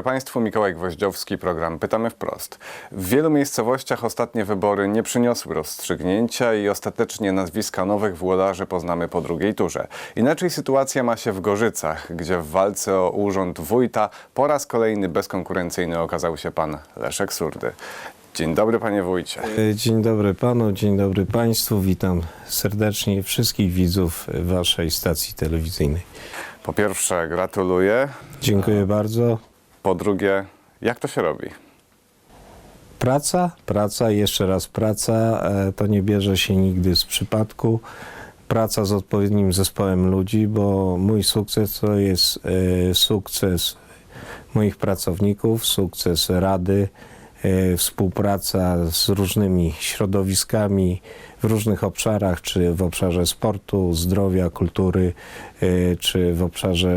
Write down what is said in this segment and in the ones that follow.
dobry Państwu, Mikołaj Gwoździowski, program Pytamy Wprost. W wielu miejscowościach ostatnie wybory nie przyniosły rozstrzygnięcia i ostatecznie nazwiska nowych włodarzy poznamy po drugiej turze. Inaczej sytuacja ma się w Gorzycach, gdzie w walce o urząd wójta po raz kolejny bezkonkurencyjny okazał się pan Leszek Surdy. Dzień dobry panie wójcie. E, Dzień dobry panu, dzień dobry państwu. Witam serdecznie wszystkich widzów waszej stacji telewizyjnej. Po pierwsze gratuluję, Dziękuję bardzo. Po drugie jak to się robi? Praca, praca, jeszcze raz praca. e, To nie bierze się nigdy z przypadku. Praca z odpowiednim zespołem ludzi, bo mój sukces to jest e, sukces moich pracowników, sukces rady, e, współpraca z różnymi środowiskami w różnych obszarach, czy w obszarze sportu, zdrowia, kultury, czy w obszarze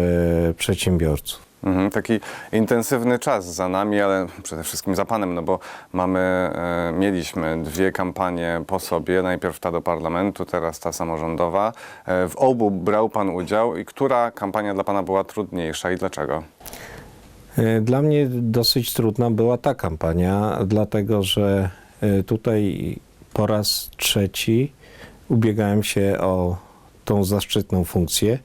przedsiębiorców. Mhm, taki intensywny czas za nami, ale przede wszystkim za panem, no bo mamy, e, mieliśmy dwie kampanie po sobie, najpierw ta do parlamentu, teraz ta samorządowa. E, w obu brał pan udział i która kampania dla pana była trudniejsza i dlaczego? E, Dla mnie dosyć trudna była ta kampania, dlatego że e, tutaj po raz trzeci ubiegałem się o tą zaszczytną funkcję.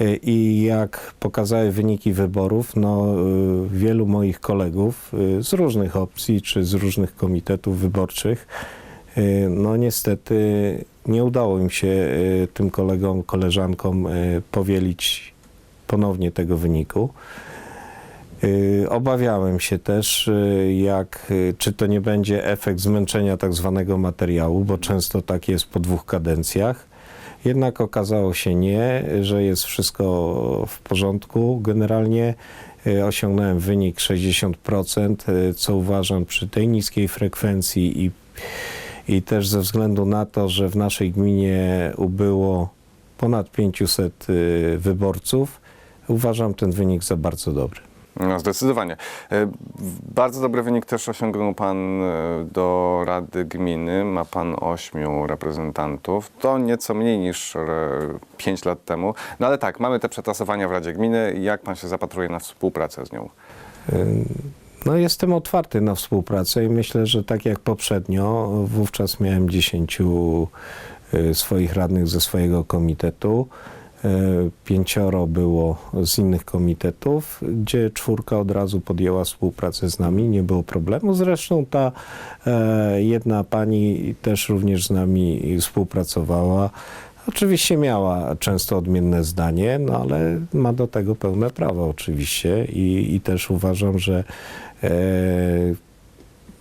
E, I jak pokazały wyniki wyborów, no, e, wielu moich kolegów e, z różnych opcji czy z różnych komitetów wyborczych, no niestety nie udało im się tym kolegom, koleżankom powielić ponownie tego wyniku. Obawiałem się też, jak, czy to nie będzie efekt zmęczenia tak zwanego materiału, bo często tak jest po dwóch kadencjach. Jednak okazało się nie, że jest wszystko w porządku. Generalnie y, osiągnąłem wynik 60%, y, co uważam przy tej niskiej frekwencji i, i też ze względu na to, że w naszej gminie ubyło ponad 500 y, wyborców, uważam ten wynik za bardzo dobry. No, zdecydowanie. E, Bardzo dobry wynik też osiągnął pan e, do Rady Gminy. Ma pan ośmiu reprezentantów. To nieco mniej niż e, pięć lat temu. No ale tak, mamy te przetasowania w Radzie Gminy. Jak pan się zapatruje na współpracę z nią? No, jestem otwarty na współpracę i myślę, że tak jak poprzednio, wówczas miałem 10 y, swoich radnych ze swojego komitetu. Y, Pięcioro było z innych komitetów, gdzie czwórka od razu podjęła współpracę z nami, nie było problemu. Zresztą ta e, jedna pani też również z nami współpracowała. Oczywiście miała często odmienne zdanie, no ale ma do tego pełne prawo oczywiście i, i też uważam, że e,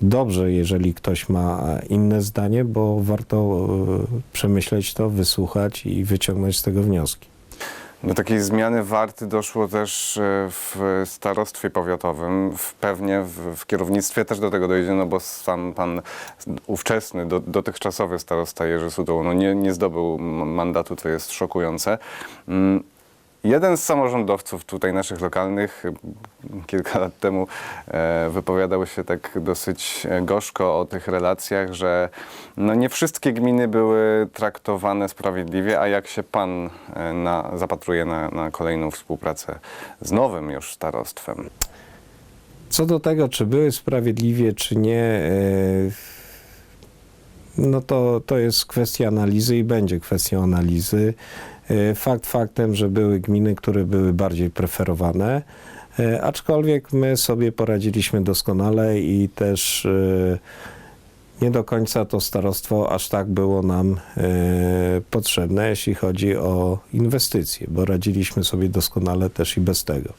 dobrze, jeżeli ktoś ma inne zdanie, bo warto e, przemyśleć to, wysłuchać i wyciągnąć z tego wnioski. Do takiej zmiany warty doszło też e, w starostwie powiatowym. W, pewnie w, w kierownictwie też do tego dojdzie, no bo sam pan ówczesny, do, dotychczasowy starosta Jerzy Sudoł no nie, nie zdobył mandatu, to jest szokujące. Jeden z samorządowców tutaj naszych lokalnych kilka lat temu e, wypowiadał się tak dosyć e, gorzko o tych relacjach, że no nie wszystkie gminy były traktowane sprawiedliwie, a jak się pan e, na, zapatruje na, na kolejną współpracę z nowym już starostwem? Co do tego, czy były sprawiedliwie, czy nie, no to, to jest kwestia analizy i będzie kwestią analizy. E, Fakt faktem, że były gminy, które były bardziej preferowane, e, aczkolwiek my sobie poradziliśmy doskonale i też e, nie do końca to starostwo aż tak było nam potrzebne, jeśli chodzi o inwestycje, bo radziliśmy sobie doskonale też i bez tego.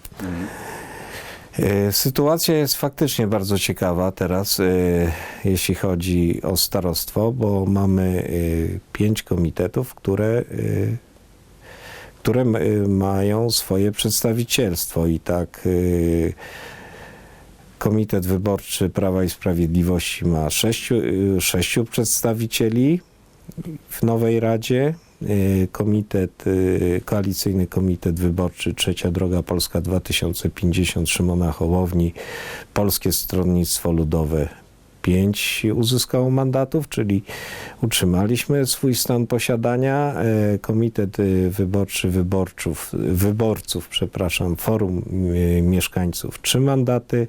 Sytuacja jest faktycznie bardzo ciekawa teraz, jeśli chodzi o starostwo, bo mamy pięć komitetów, które, które e, mają swoje przedstawicielstwo i tak e, Komitet Wyborczy Prawa i Sprawiedliwości ma sześciu, e, sześciu przedstawicieli w nowej Radzie. Komitet, Koalicyjny Komitet Wyborczy Trzecia Droga Polska 2050 Szymona Hołowni, Polskie Stronnictwo Ludowe pięć uzyskało mandatów, czyli utrzymaliśmy swój stan posiadania. E, Komitet y, Wyborczy Wyborców, wyborców, przepraszam, Forum y, Mieszkańców trzy mandaty.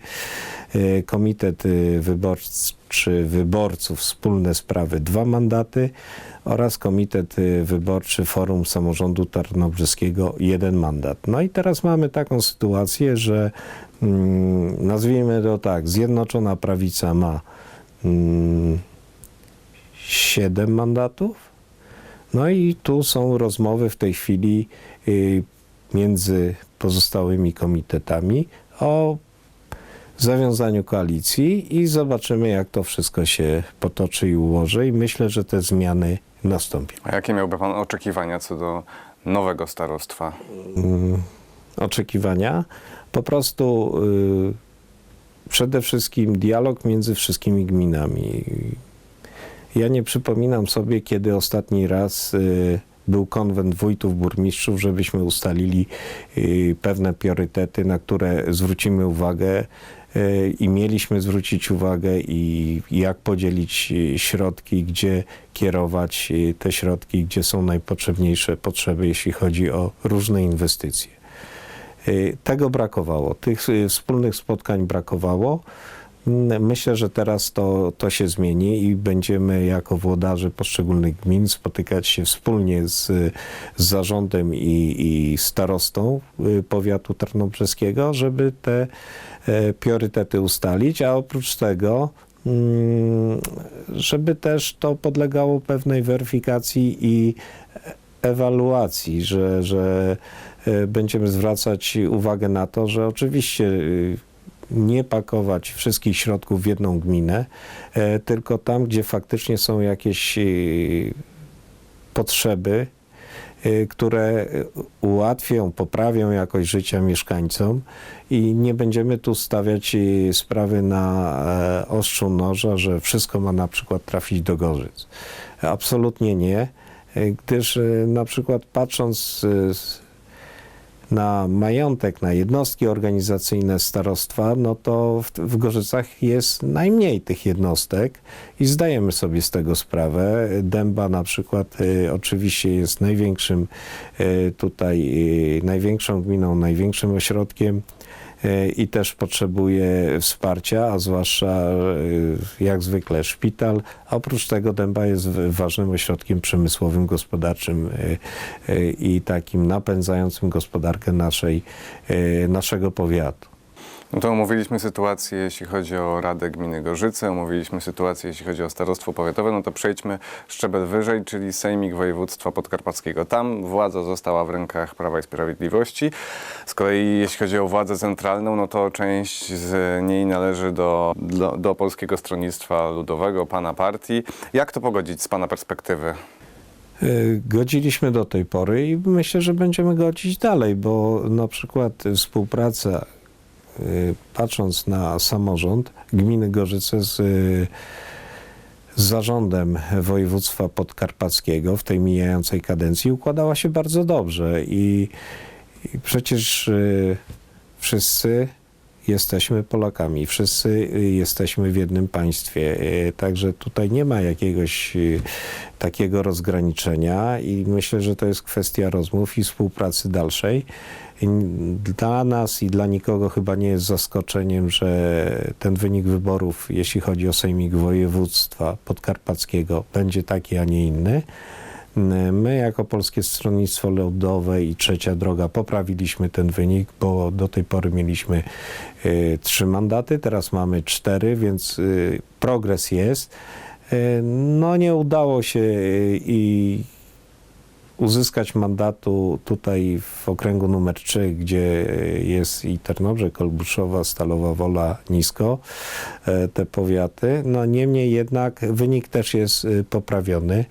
E, Komitet y, Wyborczy Wyborców Wspólne Sprawy dwa mandaty oraz Komitet Wyborczy Forum Samorządu Tarnobrzeskiego jeden mandat. No i teraz mamy taką sytuację, że mm, nazwijmy to tak, Zjednoczona Prawica ma 7 mandatów. No i tu są rozmowy w tej chwili y, między pozostałymi komitetami o zawiązaniu koalicji i zobaczymy, jak to wszystko się potoczy i ułoży. I myślę, że te zmiany nastąpią. A jakie miałby Pan oczekiwania co do nowego starostwa? Mm, oczekiwania. Po prostu y, przede wszystkim dialog między wszystkimi gminami. Ja nie przypominam sobie, kiedy ostatni raz y, był konwent wójtów, burmistrzów, żebyśmy ustalili y, pewne priorytety, na które zwrócimy uwagę y, i mieliśmy zwrócić uwagę i jak podzielić środki, gdzie kierować te środki, gdzie są najpotrzebniejsze potrzeby, jeśli chodzi o różne inwestycje. Y, Tego brakowało, tych y, wspólnych spotkań brakowało. Mm, Myślę, że teraz to, to się zmieni i będziemy jako włodarze poszczególnych gmin spotykać się wspólnie z, z zarządem i, i starostą y, powiatu tarnobrzeskiego, żeby te e, priorytety ustalić, a oprócz tego mm, żeby też to podlegało pewnej weryfikacji i ewaluacji, że, że e, będziemy zwracać uwagę na to, że oczywiście y, nie pakować wszystkich środków w jedną gminę, e, tylko tam, gdzie faktycznie są jakieś y, potrzeby, y, które ułatwią, poprawią jakość życia mieszkańcom i nie będziemy tu stawiać sprawy na e, ostrzu noża, że wszystko ma na przykład trafić do Gorzyc. Absolutnie nie, e, gdyż e, na przykład patrząc e, z- na majątek, na jednostki organizacyjne starostwa, no to w, w Gorzycach jest najmniej tych jednostek i zdajemy sobie z tego sprawę. Dęba na przykład y, oczywiście jest największym y, tutaj, y, największą gminą, największym ośrodkiem i też potrzebuje wsparcia, a zwłaszcza y, jak zwykle szpital. Oprócz tego Dęba jest ważnym ośrodkiem przemysłowym, gospodarczym y, i takim napędzającym gospodarkę naszej, naszego powiatu. No to omówiliśmy sytuację, jeśli chodzi o Radę Gminy Gorzyce, omówiliśmy sytuację, jeśli chodzi o starostwo powiatowe, no to przejdźmy szczebel wyżej, czyli Sejmik Województwa Podkarpackiego. Tam władza została w rękach Prawa i Sprawiedliwości. Z kolei jeśli chodzi o władzę centralną, no to część z niej należy do, do, do Polskiego Stronnictwa Ludowego, pana partii. Jak to pogodzić z pana perspektywy? Y, Godziliśmy do tej pory i myślę, że będziemy godzić dalej, bo na przykład współpraca, patrząc na samorząd gminy Gorzyce z, y, z zarządem województwa podkarpackiego w tej mijającej kadencji układała się bardzo dobrze i, i przecież y, wszyscy jesteśmy Polakami, wszyscy y, jesteśmy w jednym państwie, y, także tutaj nie ma jakiegoś y, takiego rozgraniczenia i myślę, że to jest kwestia rozmów i współpracy dalszej. Dla nas i dla nikogo chyba nie jest zaskoczeniem, że ten wynik wyborów, jeśli chodzi o Sejmik Województwa Podkarpackiego, będzie taki, a nie inny. My, jako Polskie Stronnictwo Ludowe i Trzecia Droga, poprawiliśmy ten wynik, bo do tej pory mieliśmy y, trzy mandaty, teraz mamy cztery, więc y, progres jest. No, nie udało się i uzyskać mandatu tutaj w okręgu numer 3, gdzie jest i Tarnobrze, Kolbuszowa, Stalowa Wola, Nisko, e, te powiaty. No niemniej jednak wynik też jest e, poprawiony.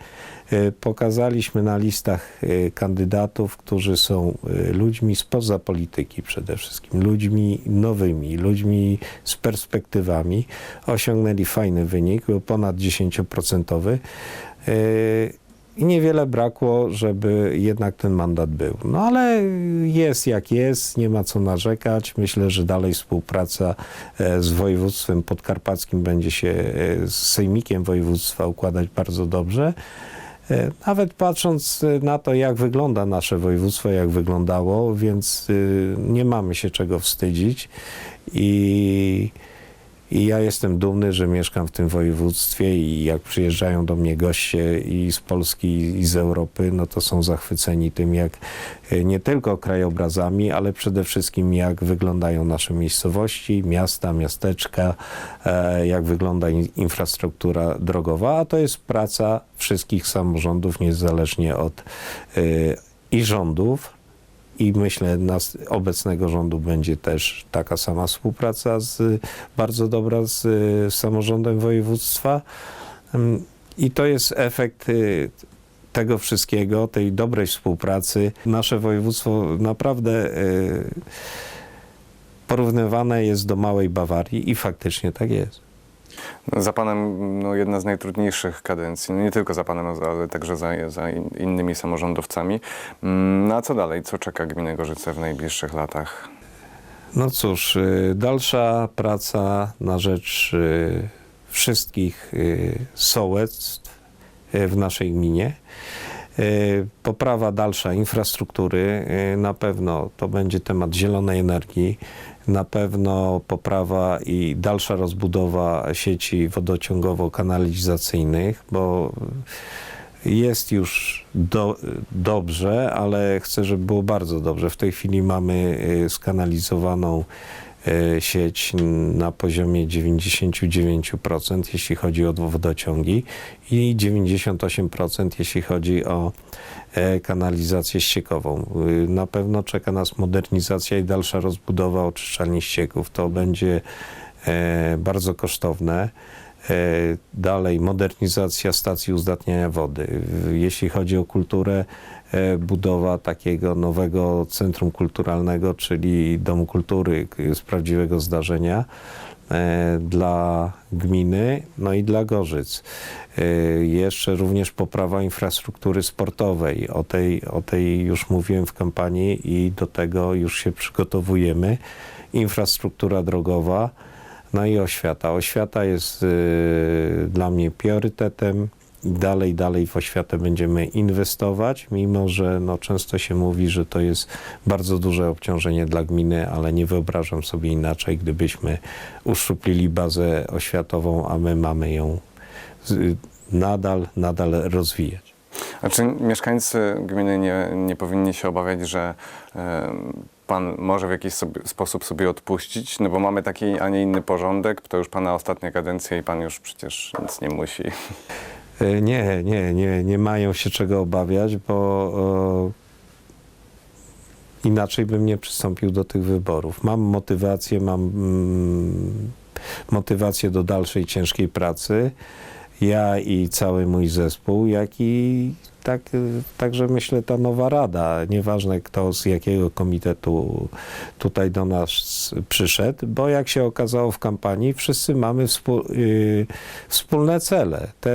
E, Pokazaliśmy na listach e, kandydatów, którzy są e, ludźmi spoza polityki przede wszystkim, ludźmi nowymi, ludźmi z perspektywami. Osiągnęli fajny wynik, był ponad 10%. E, i niewiele brakło, żeby jednak ten mandat był. No ale jest jak jest, nie ma co narzekać. Myślę, że dalej współpraca z województwem podkarpackim będzie się z sejmikiem województwa układać bardzo dobrze. E, Nawet patrząc e, na to, jak wygląda nasze województwo, jak wyglądało, więc y, nie mamy się czego wstydzić. I, I ja jestem dumny, że mieszkam w tym województwie i jak przyjeżdżają do mnie goście i z Polski, i z Europy, no to są zachwyceni tym, jak e, nie tylko krajobrazami, ale przede wszystkim jak wyglądają nasze miejscowości, miasta, miasteczka, e, jak wygląda in- infrastruktura drogowa, a to jest praca wszystkich samorządów, niezależnie od e, i rządów, i myślę, nas, obecnego rządu będzie też taka sama współpraca z, bardzo dobra z, y, samorządem województwa. Ym, I to jest efekt y, tego wszystkiego, tej dobrej współpracy. Nasze województwo naprawdę y, porównywane jest do małej Bawarii i faktycznie tak jest. Za panem no, jedna z najtrudniejszych kadencji, no, nie tylko za panem, ale także za, za in- innymi samorządowcami. No a co dalej? Co czeka gminę Gorzyce w najbliższych latach? No cóż, y, dalsza praca na rzecz y, wszystkich y, sołectw w naszej gminie. Poprawa dalsza infrastruktury, na pewno to będzie temat zielonej energii, na pewno poprawa i dalsza rozbudowa sieci wodociągowo-kanalizacyjnych, bo jest już do, dobrze, ale chcę, żeby było bardzo dobrze. W tej chwili mamy y, skanalizowaną sieć na poziomie 99%, jeśli chodzi o wodociągi i 98% jeśli chodzi o e, kanalizację ściekową. Y, Na pewno czeka nas modernizacja i dalsza rozbudowa oczyszczalni ścieków. To będzie e, bardzo kosztowne. E, Dalej modernizacja stacji uzdatniania wody. Jeśli chodzi o kulturę, e, budowa takiego nowego centrum kulturalnego, czyli Domu Kultury z prawdziwego zdarzenia e, dla gminy, no i dla Gorzyc. Jeszcze również poprawa infrastruktury sportowej. O tej, o tej już mówiłem w kampanii i do tego już się przygotowujemy. Infrastruktura drogowa. No i oświata. Oświata jest y, dla mnie priorytetem. Dalej, dalej w oświatę będziemy inwestować, mimo że no, często się mówi, że to jest bardzo duże obciążenie dla gminy, ale nie wyobrażam sobie inaczej, gdybyśmy uszczuplili bazę oświatową, a my mamy ją z, nadal, nadal rozwijać. A czy mieszkańcy gminy nie, nie powinni się obawiać, że em, pan może w jakiś sobie, sposób sobie odpuścić? No bo mamy taki, a nie inny porządek. To już pana ostatnia kadencja i pan już przecież nic nie musi. E, Nie, nie, nie, nie mają się czego obawiać, bo e, inaczej bym nie przystąpił do tych wyborów. Mam motywację, mam mm, motywację do dalszej ciężkiej pracy. Ja i cały mój zespół, jak i tak, także myślę ta nowa rada, nieważne kto z jakiego komitetu tutaj do nas przyszedł, bo jak się okazało w kampanii, wszyscy mamy współ, y, wspólne cele. Te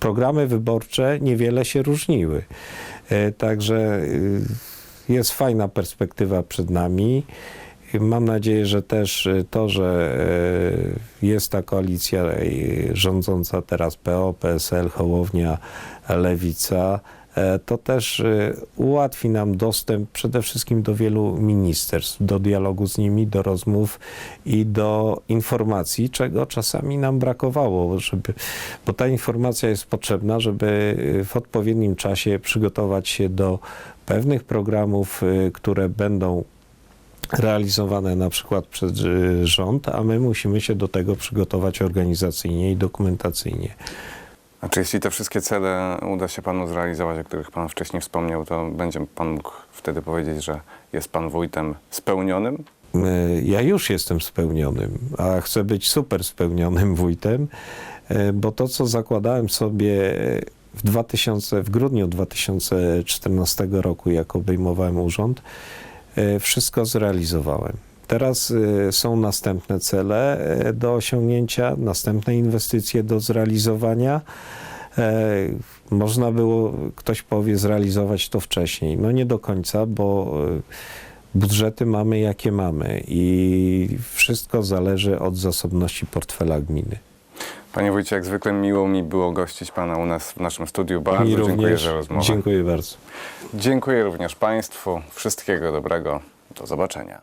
programy wyborcze niewiele się różniły. E, Także y, jest fajna perspektywa przed nami. Mam nadzieję, że też y, to, że e, jest ta koalicja y, rządząca teraz PO, PSL, Hołownia, Lewica, e, to też y, ułatwi nam dostęp przede wszystkim do wielu ministerstw, do dialogu z nimi, do rozmów i do informacji, czego czasami nam brakowało, żeby, bo ta informacja jest potrzebna, żeby y, w odpowiednim czasie przygotować się do pewnych programów, y, które będą realizowane na przykład przez y, rząd, a my musimy się do tego przygotować organizacyjnie i dokumentacyjnie. A czy jeśli te wszystkie cele uda się panu zrealizować, o których pan wcześniej wspomniał, to będzie pan mógł wtedy powiedzieć, że jest pan wójtem spełnionym? Y, Ja już jestem spełnionym, a chcę być super spełnionym wójtem, y, bo to, co zakładałem sobie w, 2000, w grudniu 2014 roku, jak obejmowałem urząd, wszystko zrealizowałem. Teraz y, są następne cele y, do osiągnięcia, następne inwestycje do zrealizowania. E, można było, ktoś powie, zrealizować to wcześniej. No nie do końca, bo e, budżety mamy jakie mamy i wszystko zależy od zasobności portfela gminy. Panie wójcie, jak zwykle miło mi było gościć pana u nas w naszym studiu. Bardzo Mi dziękuję również. za rozmowę. Dziękuję bardzo. Dziękuję również państwu. Wszystkiego dobrego. Do zobaczenia.